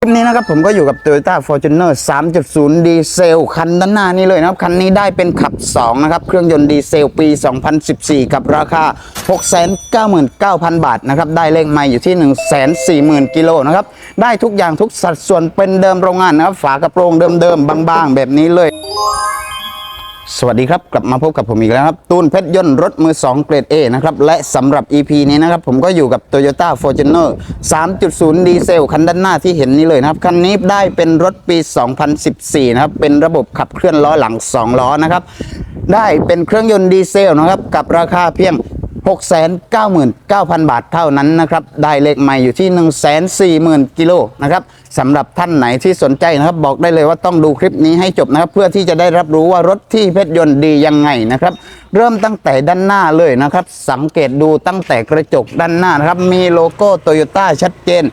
คลิปนี้นะครับผมก็อยู่กับ Toyota Fortuner 3.0 ดีเซลคันด้านหน้านี้เลยนะครับ คันนี้ได้เป็นขับ 2 นะครับ เครื่องยนต์ดีเซลปี 2014 กับราคา 699,000 บาทนะครับ ได้เลขไม่อยู่ที่ 140,000 กิโลนะครับ ได้ทุกอย่างทุกสัดส่วนเป็นเดิมโรงงานนะครับ ฝากระโปรงเดิมๆ บางๆ แบบนี้เลย สวัสดีครับ กลับมาพบกับผมอีกแล้วครับ ตูนเพชรยนต์รถมือ 2 เกรด A นะครับ และสำหรับ EP นี้นะครับ ผมก็อยู่กับ Toyota Fortuner 3.0 ดีเซล คันด้านหน้าที่เห็นนี้เลยนะครับ คันนี้ได้เป็นรถปี 2014 นะครับ เป็นระบบขับเคลื่อนล้อหลัง 2 ล้อนะครับ ได้เป็นเครื่องยนต์ดีเซลนะครับ กับราคาเพียง 699,000 บาทเท่านั้นนะครับ ได้เลขใหม่อยู่ที่ 140,000 กิโลนะครับสำหรับท่านไหนที่สนใจนะครับ บอกได้เลยว่าต้องดูคลิปนี้ให้จบนะครับ เพื่อที่จะได้รับรู้ว่ารถที่เพชรยนต์ดียังไงนะครับ เริ่มตั้งแต่ด้านหน้าเลยนะครับ สังเกตดูตั้งแต่กระจกด้านหน้านะครับ มีโลโก้โตโยต้าชัดเจน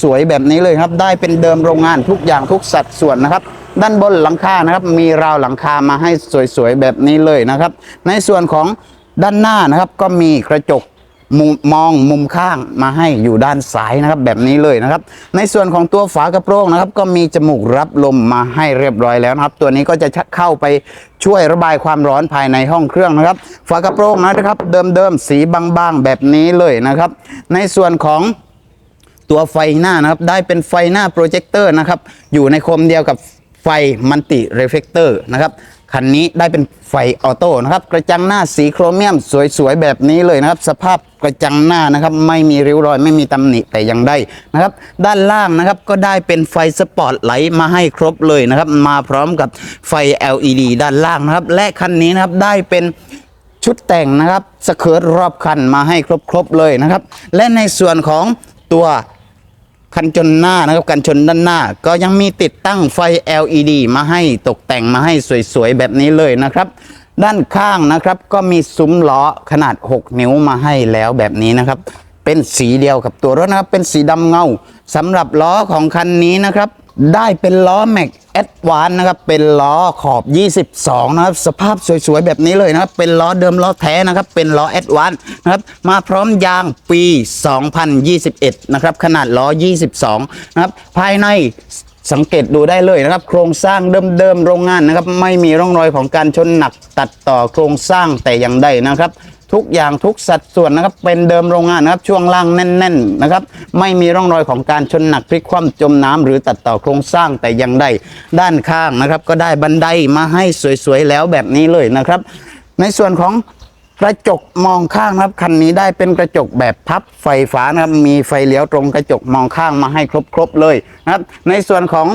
สวยๆ แบบนี้เลยครับ ได้เป็นเดิมโรงงานทุกอย่างทุกสัดส่วนนะครับด้านบนหลังคานะครับ มีราวหลังคามาให้สวยๆ แบบนี้เลยนะครับ ในส่วนของ ด้านหน้านะครับก็มีกระจกมุมมองมุมข้างมาให้อยู่ด้านซ้ายนะครับ แบบนี้เลยนะครับ ในส่วนของตัวฝากระโปรงนะครับ ก็มีจมูกรับลมมาให้เรียบร้อยแล้วนะครับ ตัวนี้ก็จะเข้าไปช่วยระบายความร้อนภายในห้องเครื่องนะครับ ฝากระโปรงนะครับ เดิมๆสีบางๆแบบนี้เลยนะครับ ในส่วนของตัวไฟหน้านะครับ ได้เป็นไฟหน้าโปรเจคเตอร์นะครับ อยู่ในโคมเดียวกับไฟมันติเรฟเฟกเตอร์นะครับ คันนี้ได้เป็นไฟออโต้นะครับ กระจังหน้าสีโครเมียมสวยๆแบบนี้เลยนะครับ สภาพกระจังหน้านะครับ ไม่มีริ้วรอยไม่มีตำหนิแต่ยังได้นะครับ ด้านล่างนะครับก็ได้เป็นไฟสปอตไลท์มาให้ครบเลยนะครับ มาพร้อมกับไฟ LED ด้านล่างนะครับ และคันนี้นะครับได้เป็นชุดแต่งนะครับสเคิร์ตรอบคันมาให้ครบๆเลยนะครับ และในส่วนของตัว คันชนหน้านะครับกันชนด้านหน้า ก็ยังมีติดตั้งไฟ LED มาให้ตกแต่งมาให้สวยๆ แบบนี้เลยนะครับ ด้านข้างนะครับก็มีซุ้มล้อขนาด 6 นิ้วมาให้แล้วแบบนี้นะครับ เป็นสีเดียวกับตัวรถนะครับ เป็นสีดำเงาสำหรับล้อของคันนี้นะครับ ได้เป็นล้อแม็กแอดวานนะครับ เป็นล้อขอบ 22 นะครับ สภาพสวยๆ แบบนี้เลยนะครับ เป็นล้อเดิมล้อแท้นะครับ เป็นล้อแอดวานนะครับ มาพร้อมยางปี 2021 นะครับ ขนาดล้อ 22 นะครับ ภายในสังเกตดูได้เลยนะครับ โครงสร้างเดิมๆ โรงงานนะครับ ไม่มีร่องรอยของการชนหนักตัดต่อโครงสร้างแต่อย่างใดนะครับ ทุกอย่างทุกสัดส่วนนะครับเป็นเดิมโรงงานนะครับช่วงล่างแน่นๆนะครับไม่มีร่องรอยของการชนหนักพลิกคว่ำจมน้ำหรือตัดต่อโครงสร้างแต่ย่างใดด้านข้างนะครับ ก็ได้บันไดมาให้สวยๆแล้วแบบนี้เลยนะครับ ในส่วนของกระจกมองข้างครับคันนี้ได้เป็นกระจกแบบพับไฟฟ้านะครับมีไฟเลี้ยวตรงกระจกมองข้างมาให้ครบๆเลยนะครับในส่วนของ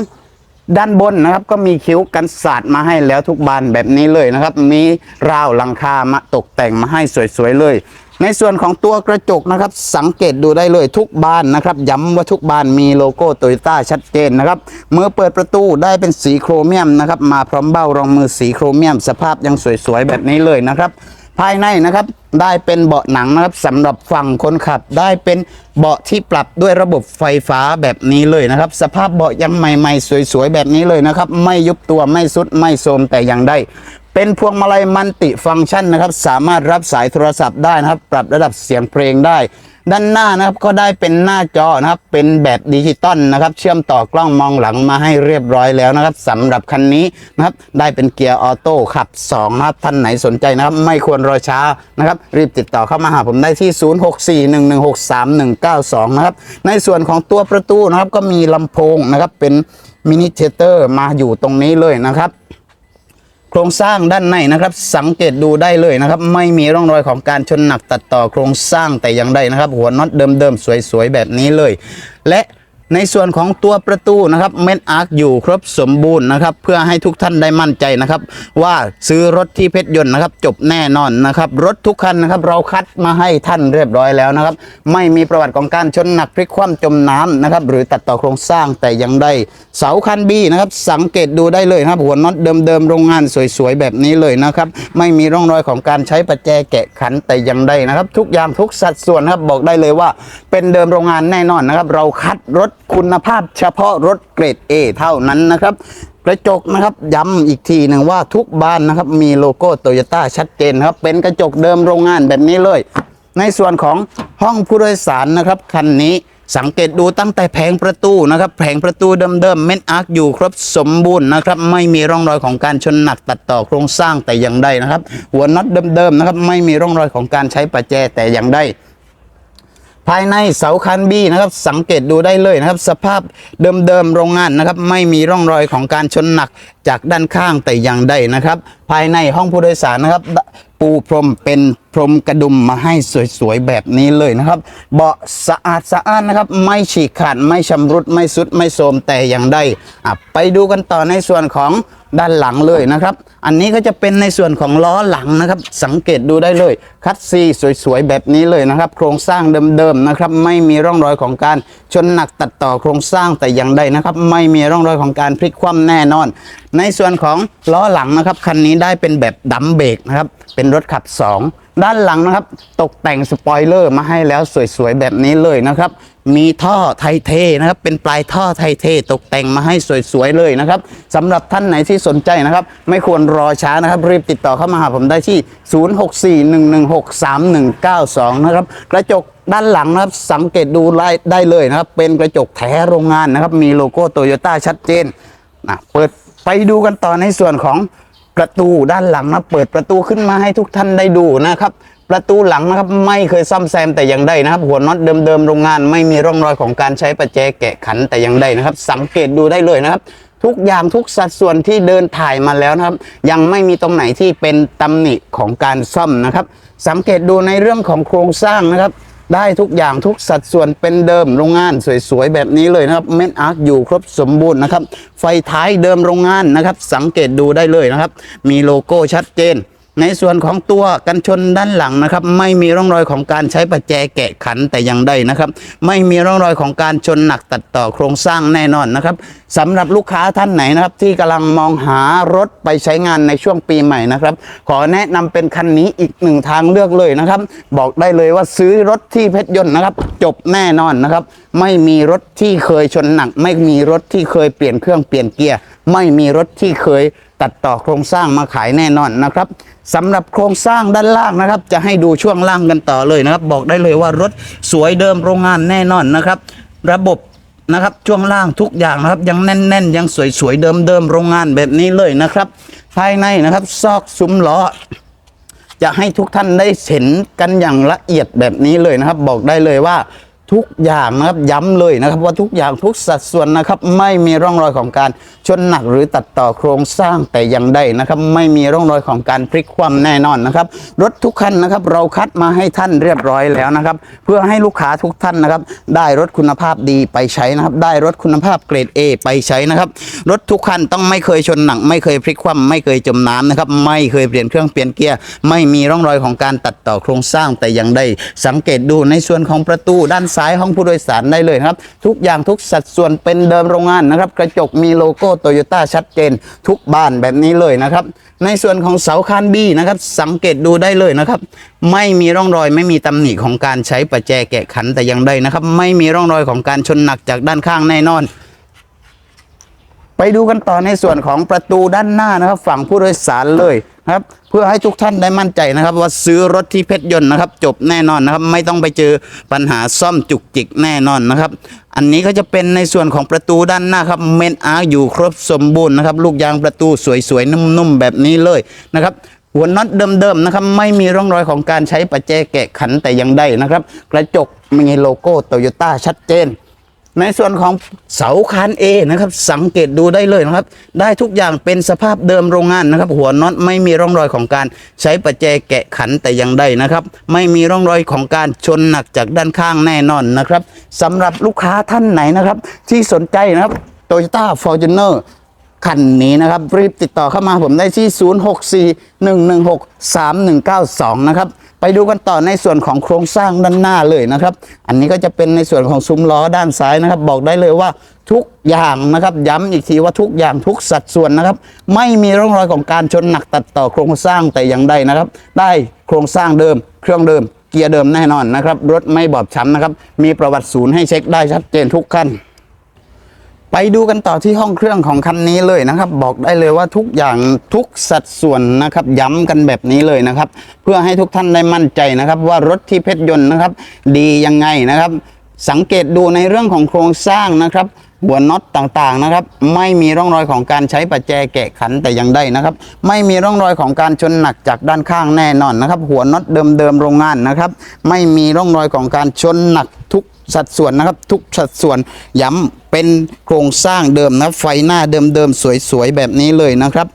ด้านบนนะครับก็มีคิ้วกันสาดมาให้แล้วทุกบานแบบนี้เลยนะครับ มีราวหลังคามาตกแต่งมาให้สวยๆเลย ในส่วนของตัวกระจกนะครับ สังเกตดูได้เลยทุกบานนะครับ ย้ำว่าทุกบานมีโลโก้โตโยต้าชัดเจนนะครับเมื่อเปิดประตูได้เป็นสีโครเมียมนะครับ มาพร้อมเบ้ารองมือสีโครเมียม สภาพยังสวยๆแบบนี้เลยนะครับ ภายในนะครับได้เป็นเบาะหนังนะครับสำหรับฝั่งคนขับ ได้เป็นเบาะที่ปรับด้วยระบบไฟฟ้าแบบนี้เลยนะครับ สภาพเบาะยังใหม่ๆ สวยๆ แบบนี้เลยนะครับ ไม่ยุบตัวไม่สุดไม่โทมแต่อย่างใดเป็นพวงมาลัยมันติฟังก์ชันนะครับ สามารถรับสายโทรศัพท์ได้นะครับ ปรับระดับเสียงเพลงได้ ด้านหน้านะครับก็ได้เป็นหน้าจอนะครับเป็นแบบดิจิตอลนะครับ เชื่อมต่อกล้องมองหลังมาให้เรียบร้อยแล้วนะครับสำหรับคันนี้นะครับได้เป็นเกียร์ออโต้ขับ2นะครับท่านไหนสนใจนะครับ ไม่ควรรอช้านะครับ รีบติดต่อเข้ามาหาผมได้ที่ 0641163192 นะครับ ในส่วนของตัวประตูนะครับก็มีลำโพงนะครับเป็นมินิเทเตอร์มาอยู่ตรงนี้เลยนะครับ โครงสร้างด้านในนะครับ สังเกตดูได้เลยนะครับ ไม่มีร่องรอยของการชนหนักตัดต่อโครงสร้างแต่อย่างใดนะครับ หัวน็อตเดิมๆสวยๆแบบนี้เลย และ ในส่วนของตัวประตูนะครับเม็ดอาร์คอยู่ครบสมบูรณ์นะครับ เพื่อให้ทุกท่านได้มั่นใจนะครับ ว่าซื้อรถที่เพชรยนต์นะครับ จบแน่นอนนะครับ รถทุกคันนะครับ เราคัดมาให้ท่านเรียบร้อยแล้วนะครับ ไม่มีประวัติของการชนหนักพลิกคว่ำจมน้ำนะครับ หรือตัดต่อโครงสร้างแต่อย่างใดเสาคันบีนะครับ สังเกตดูได้เลยนะครับ หัวน็อตเดิมๆโรงงานสวยๆแบบนี้เลยนะครับ ไม่มีร่องรอยของการใช้ประแจแกะขันแต่อย่างใดนะครับ ทุกอย่างทุกสัดส่วนครับบอกได้เลยว่า เป็นเดิมโรงงานแน่นอนนะครับ เราคัดรถ คุณภาพเฉพาะรถเกรด A เท่านั้นนะครับ กระจกนะครับย้ำอีกทีหนึ่งว่าทุกบานนะครับ มีโลโก้โตโยต้าชัดเจนครับ เป็นกระจกเดิมโรงงานแบบนี้เลย ในส่วนของห้องผู้โดยสารนะครับ คันนี้สังเกตดูตั้งแต่แผงประตูนะครับแผงประตูเดิมๆเม็ดอาร์คอยู่ครบสมบูรณ์นะครับ ไม่มีร่องรอยของการชนหนักตัดต่อโครงสร้างแต่อย่างใดนะครับ หัวน็อตเดิมๆนะครับ ไม่มีร่องรอยของการใช้ประแจแต่อย่างใด ภายในเสาคันบี้นะครับสังเกตดูได้เลยนะครับ สภาพเดิมๆโรงงานนะครับ ไม่มีร่องรอยของการชนหนักจากด้านข้างแต่อย่างใดนะครับ ภายในห้องผู้โดยสารนะครับ ปูพรมเป็นพรมกระดุมมาให้สวยๆแบบนี้เลยนะครับ เบาะสะอาดสะอ้านนะครับ ไม่ฉีกขาดไม่ชำรุดไม่สุดไม่โทรมแต่อย่างใดไปดูกันต่อในส่วนของด้านหลังเลยนะครับ อันนี้ก็จะเป็นในส่วนของล้อหลังนะครับ สังเกตดูได้เลย คัดซีสวยๆ แบบนี้เลยนะครับ โครงสร้างเดิมๆนะครับ ไม่มีร่องรอยของการชนหนักตัดต่อโครงสร้างแต่อย่างใดนะครับ ไม่มีร่องรอยของการพลิกคว่ำแน่นอน ในส่วนของล้อหลังนะครับ คันนี้ได้เป็นแบบดัมเบรกนะครับ เป็นรถขับ 2 ด้านหลังนะครับ ตกแต่งสปอยเลอร์มาให้แล้วสวยๆ แบบนี้เลยนะครับ มีท่อไทเทนะครับ เป็นปลายท่อไทเท ตกแต่งมาให้สวยๆเลยนะครับสำหรับท่านไหนที่สนใจนะครับ ไม่ควรรอช้านะครับ รีบติดต่อเข้ามาหาผมได้ที่ 0641163192 นะครับ กระจกด้านหลังนะครับ สังเกตดูได้เลยนะครับ เป็นกระจกแท้โรงงานนะครับ มีโลโก้โตโยต้าชัดเจนนะเปิดไปดูกันต่อในส่วนของ ประตูด้านหลังนะเปิดประตูขึ้นมาให้ทุกท่านได้ดูนะครับประตูหลังนะครับไม่เคยซ่อมแซมแต่อย่างใดนะครับ หัวน็อตเดิมๆโรงงานไม่มีร่องรอยของการใช้ประแจแกะขันแต่อย่างใดนะครับ สังเกตดูได้เลยนะครับ ทุกอย่างทุกสัดส่วนที่เดินถ่ายมาแล้วนะครับ ยังไม่มีตรงไหนที่เป็นตำหนิของการซ่อมนะครับ สังเกตดูในเรื่องของโครงสร้างนะครับ ได้ทุกอย่างทุกสัดส่วนเป็นเดิมโรงงานสวยๆแบบนี้เลยนะครับเม็ดอาร์คอยู่ครบสมบูรณ์นะครับ ไฟท้ายเดิมโรงงานนะครับ สังเกตดูได้เลยนะครับ มีโลโก้ชัดเจน ในส่วนของตัวกันชนด้านหลังนะครับ ไม่มีร่องรอยของการใช้ประแจแกะขันแต่อย่างใดนะครับ ไม่มีร่องรอยของการชนหนักตัดต่อโครงสร้างแน่นอนนะครับสำหรับลูกค้าท่านไหนนะครับ ที่กำลังมองหารถไปใช้งานในช่วงปีใหม่นะครับ ขอแนะนำเป็นคันนี้อีกหนึ่งทางเลือกเลยนะครับ บอกได้เลยว่าซื้อรถที่เพชรยนต์นะครับ จบแน่นอนนะครับ ไม่มีรถที่เคยชนหนัก ไม่มีรถที่เคยเปลี่ยนเครื่องเปลี่ยนเกียร์ไม่มีรถที่เคย ตัดต่อโครงสร้างมาขายแน่นอนนะครับสำหรับโครงสร้างด้านล่างนะครับ จะให้ดูช่วงล่างกันต่อเลยนะครับ บอกได้เลยว่ารถสวยเดิมโรงงานแน่นอนนะครับ ระบบนะครับช่วงล่างทุกอย่างนะครับยังแน่น ๆ ยังสวยๆเดิมๆโรงงานแบบนี้เลยนะครับ ภายในนะครับซอกซุ้มล้อจะให้ทุกท่านได้เห็นกันอย่างละเอียดแบบนี้เลยนะครับ บอกได้เลยว่า ทุกอย่างนะครับย้ำเลยนะครับว่าทุกอย่างทุกสัดส่วนนะครับไม่มีร่องรอยของการชนหนักหรือตัดต่อโครงสร้างแต่อย่างใดนะครับไม่มีร่องรอยของการพลิกคว่ำแน่นอนนะครับรถทุกคันนะครับเราคัดมาให้ท่านเรียบร้อยแล้วนะครับเพื่อให้ลูกค้าทุกท่านนะครับได้รถคุณภาพดีไปใช้นะครับได้รถคุณภาพเกรด A ไปใช้นะครับรถทุกคันต้องไม่เคยชนหนักไม่เคยพลิกคว่ำไม่เคยจมน้ำนะครับไม่เคยเปลี่ยนเครื่องเปลี่ยนเกียร์ไม่มีร่องรอยของการตัดต่อโครงสร้างแต่อย่างใดสังเกตดูในส่วนของประตูด้านซ้ายห้องผู้โดยสารได้เลยนะครับ ทุกอย่างทุกสัดส่วนเป็นเดิมโรงงานนะครับ กระจกมีโลโก้โตโยต้าชัดเจน ทุกบานแบบนี้เลยนะครับ ในส่วนของเสาคานบี้นะครับ สังเกตดูได้เลยนะครับ ไม่มีร่องรอยไม่มีตำหนิของการใช้ประแจแกะขันแต่อย่างใดนะครับ ไม่มีร่องรอยของการชนหนักจากด้านข้างแน่นอน ไปดูกันต่อในส่วนของประตูด้านหน้านะครับ ฝั่งผู้โดยสารเลยนะครับเพื่อให้ทุกท่านได้มั่นใจนะครับ ว่าซื้อรถที่เพชรยนต์นะครับ จบแน่นอนนะครับ ไม่ต้องไปเจอปัญหาซ่อมจุกจิกแน่นอนนะครับ อันนี้ก็จะเป็นในส่วนของประตูด้านหน้าครับเมนอาร์อยู่ครบสมบูรณ์นะครับ ลูกยางประตูสวยๆนุ่มๆแบบนี้เลยนะครับหัวน็อตเดิมๆนะครับไม่มีร่องรอยของการใช้ประแจแกะขันแต่ย่างใดนะครับ กระจกมีโลโก้โตโยต้าชัดเจน ในส่วนของเสาคาน A นะครับสังเกตดูได้เลยนะครับ ได้ทุกอย่างเป็นสภาพเดิมโรงงานนะครับ หัวน็อตไม่มีร่องรอยของการใช้ประแจแกะขันแต่อย่างใดนะครับ ไม่มีร่องรอยของการชนหนักจากด้านข้างแน่นอนนะครับสำหรับลูกค้าท่านไหนนะครับ ที่สนใจนะครับ Toyota Fortuner คันนี้นะครับ รีบติดต่อเข้ามาผมได้ที่ 0641163192 นะครับ ไปดูกันต่อในส่วนของโครงสร้างด้านหน้าเลยนะครับ อันนี้ก็จะเป็นในส่วนของซุ้มล้อด้านซ้ายนะครับ บอกได้เลยว่าทุกอย่างนะครับ ย้ำอีกทีว่าทุกอย่างทุกสัดส่วนนะครับ ไม่มีร่องรอยของการชนหนักตัดต่อโครงสร้างแต่อย่างใดนะครับ ได้โครงสร้างเดิม เครื่องเดิม เกียร์เดิมแน่นอนนะครับ รถไม่บอบช้ำนะครับ มีประวัติศูนย์ให้เช็คได้ชัดเจนทุกขั้น ไปดูกันต่อที่ห้องเครื่องของคันนี้เลยนะครับ บอกได้เลยว่าทุกอย่างทุกสัดส่วนนะครับ ย้ำกันแบบนี้เลยนะครับ เพื่อให้ทุกท่านได้มั่นใจนะครับ ว่ารถที่เพชรยนต์นะครับ ดียังไงนะครับ สังเกตดูในเรื่องของโครงสร้างนะครับ หัวน็อตต่างๆนะครับ ไม่มีร่องรอยของการใช้ประแจแกะขันแต่อย่างใดนะครับ ไม่มีร่องรอยของการชนหนักจากด้านข้างแน่นอนนะครับ หัวน็อตเดิมๆโรงงานนะครับ ไม่มีร่องรอยของการชนหนักทุกสัดส่วนนะครับ ทุกสัดส่วนย้ำเป็นโครงสร้างเดิมนะไฟหน้าเดิมๆสวยๆแบบนี้เลยนะครับ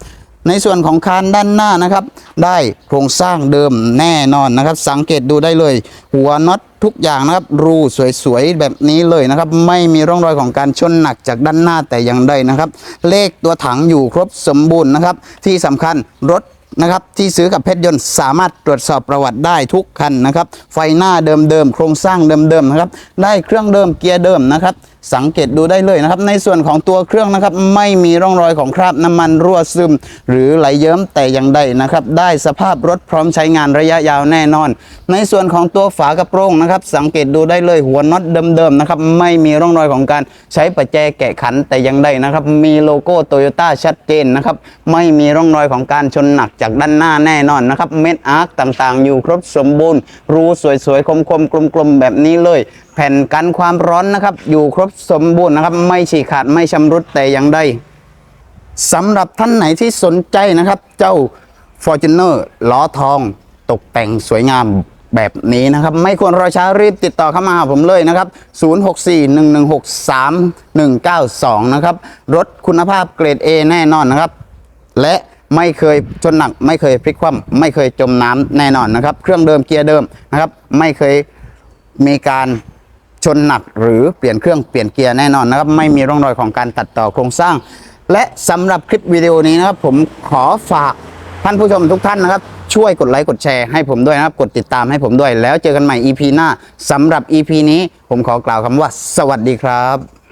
ในส่วนของคานด้านหน้านะครับ ได้โครงสร้างเดิมแน่นอนนะครับ สังเกตดูได้เลย หัวน็อตทุกอย่างนะครับรูสวยๆแบบนี้เลยนะครับ ไม่มีร่องรอยของการชนหนักจากด้านหน้าแต่อย่างใดนะครับ เลขตัวถังอยู่ครบสมบูรณ์นะครับ ที่สำคัญรถนะครับที่ซื้อกับเพชรยนต์สามารถตรวจสอบประวัติได้ทุกคันนะครับ ไฟหน้าเดิมๆโครงสร้างเดิมๆนะครับ ได้เครื่องเดิมเกียร์เดิมนะครับ สังเกตดูได้เลยนะครับ ในส่วนของตัวเครื่องนะครับ ไม่มีร่องรอยของคราบน้ำมันรั่วซึม หรือไหลเยิ้มแต่อย่างใดนะครับ ได้สภาพรถพร้อมใช้งานระยะยาวแน่นอน ในส่วนของตัวฝากระโปรงนะครับ สังเกตดูได้เลยหัวน็อตเดิมๆนะครับ ไม่มีร่องรอยของการใช้ประแจแกะขันแต่อย่างใดนะครับ มีโลโก้โตโยต้าชัดเจนนะครับ ไม่มีร่องรอยของการชนหนักจากด้านหน้าแน่นอนนะครับ เม็ดอาร์คต่างๆ อยู่ครบสมบูรณ์ รูสวยๆคมๆกลมๆแบบนี้เลย แผ่นกันความร้อนนะครับ อยู่ครบสมบูรณ์นะครับ ไม่ฉีกขาดไม่ชำรุดแต่อย่างใดสำหรับท่านไหนที่สนใจนะครับ เจ้า Fortuner ล้อทองตกแต่งสวยงามแบบนี้นะครับ ไม่ควรรอช้ารีบติดต่อเข้ามาหาผมเลยนะครับ 0641163192 นะครับ รถคุณภาพเกรด A แน่นอนนะครับ และไม่เคยชนหนัก ไม่เคยพลิกคว่ำไม่เคยจมน้ำแน่นอนนะครับ เครื่องเดิมเกียร์เดิมนะครับ ไม่เคยมีการ ชนหนักหรือเปลี่ยนเครื่องเปลี่ยนเกียร์แน่นอนนะครับ ไม่มีร่องรอยของการตัดต่อโครงสร้าง และสำหรับคลิปวิดีโอนี้นะครับ ผมขอฝากท่านผู้ชมทุกท่านนะครับ ช่วยกดไลค์กดแชร์ให้ผมด้วยนะครับ กดติดตามให้ผมด้วย แล้วเจอกันใหม่ EP หน้าสำหรับ EP นี้ผมขอกล่าวคำว่า สวัสดีครับ